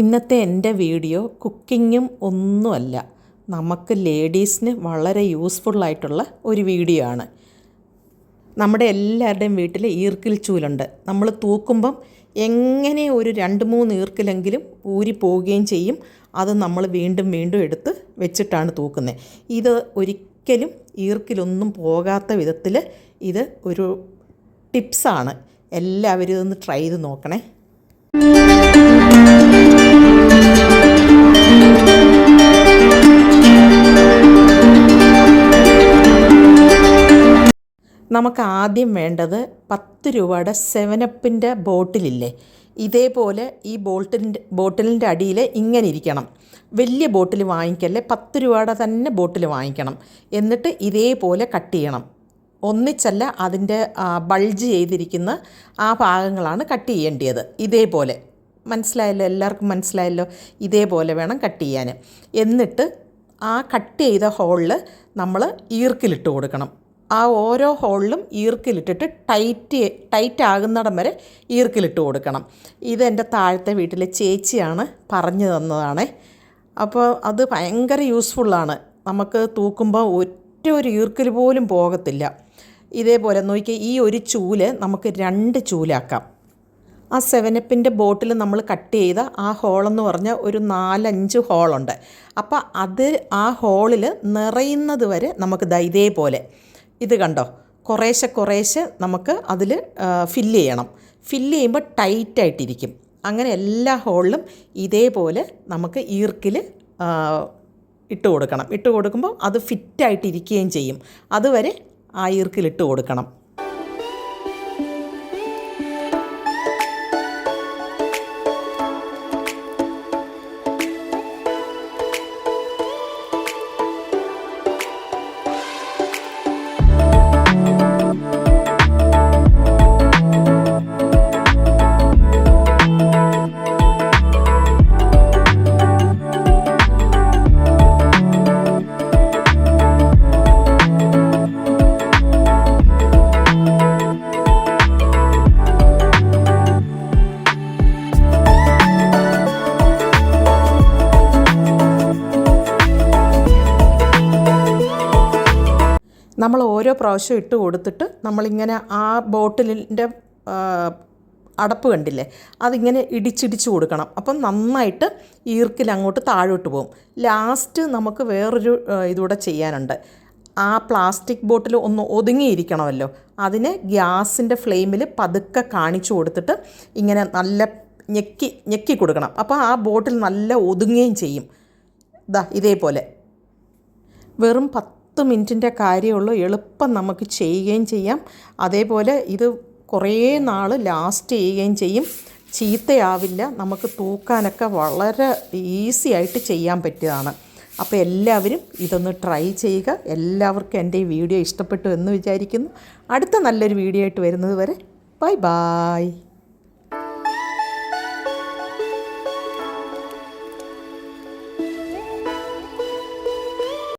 ഇന്നത്തെ എന്റെ വീഡിയോ കുക്കിങ്ങും ഒന്നുമല്ല. നമുക്ക് ലേഡീസിന് വളരെ യൂസ്ഫുള്ളായിട്ടുള്ള ഒരു വീഡിയോ ആണ്. നമ്മുടെ എല്ലാവരുടെയും വീട്ടിൽ ഈർക്കിൽ ചൂലുണ്ട്. നമ്മൾ തൂക്കുമ്പം എങ്ങനെ ഒരു രണ്ട് മൂന്ന് ഈർക്കിലെങ്കിലും ഊരി പോവുകയും ചെയ്യും അത് നമ്മൾ വീണ്ടും വീണ്ടും എടുത്ത് വെച്ചിട്ടാണ് തൂക്കുന്നത്. ഇത് ഒരിക്കലും ഈർക്കിലൊന്നും പോകാത്ത വിധത്തിൽ ഇത് ഒരു ടിപ്സാണ്. എല്ലാവരും ഇതൊന്ന് ട്രൈ ചെയ്ത് നോക്കണേ. നമുക്ക് ആദ്യം വേണ്ടത് പത്ത് രൂപയുടെ സെവനപ്പിന്റെ ബോട്ടിലില്ലേ? ഇതേപോലെ ഈ ബോട്ടിലിന്റെ ബോട്ടിലിന്റെ അടിയിൽ ഇങ്ങനെ ഇരിക്കണം. വലിയ ബോട്ടിൽ വാങ്ങിക്കല്ലേ പത്ത് രൂപയുടെ തന്നെ ബോട്ടിൽ വാങ്ങിക്കണം. എന്നിട്ട് ഇതേപോലെ കട്ട് ചെയ്യണം. ഒന്നിച്ചല്ല അതിന്റെ ബൾജ് ചെയ്തിരിക്കുന്ന ആ ഭാഗങ്ങളാണ് കട്ട് ചെയ്യേണ്ടത് ഇതേപോലെ. മനസ്സിലായല്ലോ? എല്ലാവർക്കും മനസ്സിലായല്ലോ? ഇതേപോലെ വേണം കട്ട് ചെയ്യാൻ. എന്നിട്ട് ആ കട്ട് ചെയ്ത ഹോളിൽ നമ്മൾ ഈർക്കിലിട്ട് കൊടുക്കണം. ആ ഓരോ ഹോളിലും ഈർക്കിലിട്ടിട്ട് ടൈറ്റ് ടൈറ്റ് ആകുന്നിടം വരെ ഈർക്കിലിട്ട് കൊടുക്കണം. ഇത് ഇതെന്റെ താഴത്തെ വീട്ടിലെ ചേച്ചിയാണ് പറഞ്ഞു തന്നതാണ്. അപ്പോൾ അത് ഭയങ്കര യൂസ്ഫുള്ളാണ്. നമുക്ക് തൂക്കുമ്പോൾ ഒറ്റ ഒരു ഈർക്കിൽ പോലും പോകത്തില്ല. ഇതേപോലെ നോക്കിയാൽ ഈ ഒരു ചൂൽ നമുക്ക് രണ്ട് ചൂലാക്കാം. ആ സെവനപ്പിന്റെ ബോട്ടിൽ നമ്മൾ കട്ട് ചെയ്ത ആ ഹോളെന്ന് പറഞ്ഞാൽ ഒരു നാലഞ്ച് ഹോളുണ്ട്. അപ്പോൾ അത് ആ ഹോളിൽ നിറയുന്നത് വരെ നമുക്ക് ദാ ഇതേപോലെ. ഇത് കണ്ടോ? കുറേശ്ശെ കുറേശ്ശെ നമുക്ക് അതിൽ ഫില്ല് ചെയ്യണം. ഫില്ല് ചെയ്യുമ്പോൾ ടൈറ്റായിട്ടിരിക്കും അങ്ങനെ എല്ലാ ഹോളിലും ഇതേപോലെ നമുക്ക് ഈർക്കിൽ ഇട്ട് കൊടുക്കണം. ഇട്ട് കൊടുക്കുമ്പോൾ അത് ഫിറ്റായിട്ടിരിക്കുകയും ചെയ്യും. അതുവരെ ആ ഈർക്കിലിട്ട് കൊടുക്കണം. നമ്മൾ ഓരോ പ്രാവശ്യം ഇട്ട് കൊടുത്തിട്ട് നമ്മളിങ്ങനെ ആ ബോട്ടിലിന്റെ അടപ്പ് കണ്ടില്ലേ? അതിങ്ങനെ ഇടിച്ചിടിച്ച് കൊടുക്കണം. അപ്പം നന്നായിട്ട് ഈർക്കിൽ അങ്ങോട്ട് താഴോട്ട് പോകും. ലാസ്റ്റ് നമുക്ക് വേറൊരു ഇതുകൂടെ ചെയ്യാനുണ്ട്. ആ പ്ലാസ്റ്റിക് ബോട്ടിൽ ഒന്ന് ഒതുങ്ങിയിരിക്കണമല്ലോ. അതിനെ ഗ്യാസിന്റെ ഫ്ലെയിമിൽ പതുക്കെ കാണിച്ചു കൊടുത്തിട്ട് ഇങ്ങനെ നല്ല ഞെക്കി ഞെക്കി കൊടുക്കണം. അപ്പോൾ ആ ബോട്ടിൽ നല്ല ഒതുങ്ങുകയും ചെയ്യും. ഇതാ ഇതേപോലെ. വെറും പത്ത് മിനിറ്റിന്റെ കാര്യമുള്ളൂ. എളുപ്പം നമുക്ക് ചെയ്യുകയും ചെയ്യാം. അതേപോലെ ഇത് കുറേ നാൾ ലാസ്റ്റ് ചെയ്യുകയും ചെയ്യും. ചീത്തയാവില്ല. നമുക്ക് തൂക്കാനൊക്കെ വളരെ ഈസി ആയിട്ട് ചെയ്യാൻ പറ്റിയതാണ്. അപ്പോൾ എല്ലാവരും ഇതൊന്ന് ട്രൈ ചെയ്യുക. എല്ലാവർക്കും എന്റെ ഈ വീഡിയോ ഇഷ്ടപ്പെട്ടു എന്ന് വിചാരിക്കുന്നു. അടുത്ത നല്ലൊരു വീഡിയോ ആയിട്ട് വരുന്നത് വരെ. Bye bye